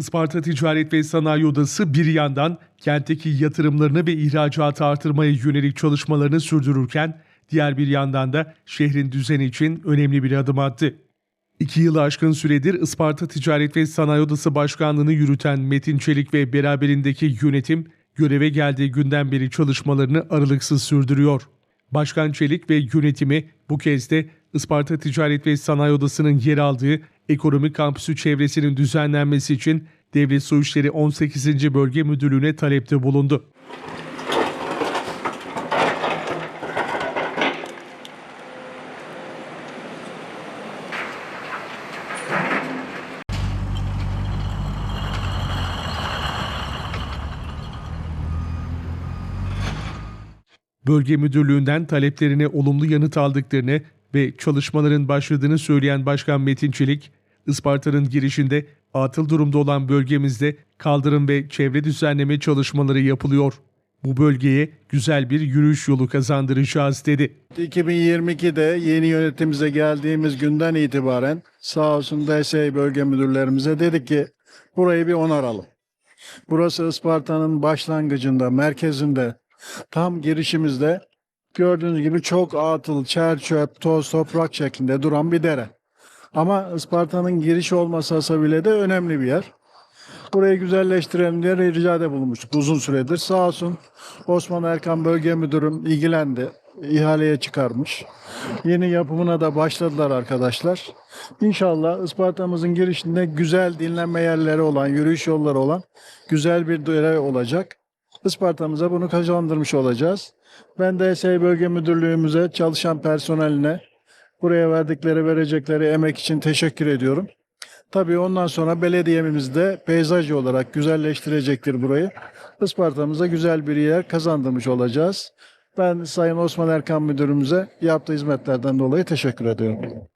Isparta Ticaret ve Sanayi Odası bir yandan kentteki yatırımlarını ve ihracatı artırmaya yönelik çalışmalarını sürdürürken diğer bir yandan da şehrin düzeni için önemli bir adım attı. İki yılı aşkın süredir Isparta Ticaret ve Sanayi Odası Başkanlığı'nı yürüten Metin Çelik ve beraberindeki yönetim göreve geldiği günden beri çalışmalarını aralıksız sürdürüyor. Başkan Çelik ve yönetimi bu kez de Isparta Ticaret ve Sanayi Odası'nın yer aldığı ekonomi kampüsü çevresinin düzenlenmesi için Devlet Su İşleri 18. Bölge Müdürlüğü'ne talepte bulundu. Bölge Müdürlüğü'nden taleplerine olumlu yanıt aldıklarını ve çalışmaların başladığını söyleyen Başkan Metin Çelik, Isparta'nın girişinde atıl durumda olan bölgemizde kaldırım ve çevre düzenleme çalışmaları yapılıyor. Bu bölgeye güzel bir yürüyüş yolu kazandıracağız dedi. 2022'de yeni yönetimimize geldiğimiz günden itibaren sağ olsun DSİ bölge müdürlerimize dedik ki burayı bir onaralım. Burası Isparta'nın başlangıcında, merkezinde, tam girişimizde gördüğünüz gibi çok atıl, çer çöp, toz, toprak şeklinde duran bir dere. Ama Isparta'nın giriş olmasa bile de önemli bir yer. Burayı güzelleştirelim diye ricada bulunmuştuk uzun süredir. Sağ olsun Osman Erkan Bölge Müdürüm ilgilendi. ihaleye çıkarmış. Yeni yapımına da başladılar arkadaşlar. İnşallah Isparta'mızın girişinde güzel dinlenme yerleri olan, yürüyüş yolları olan güzel bir dere olacak. Isparta'mıza bunu kazandırmış olacağız. Ben de SEY Bölge Müdürlüğümüze, çalışan personeline buraya verdikleri, verecekleri emek için teşekkür ediyorum. Tabii ondan sonra belediyemiz de peyzaj olarak güzelleştirecektir burayı. Isparta'mıza güzel bir yer kazandırmış olacağız. Ben Sayın Osman Erkan Müdürümüze yaptığı hizmetlerden dolayı teşekkür ediyorum.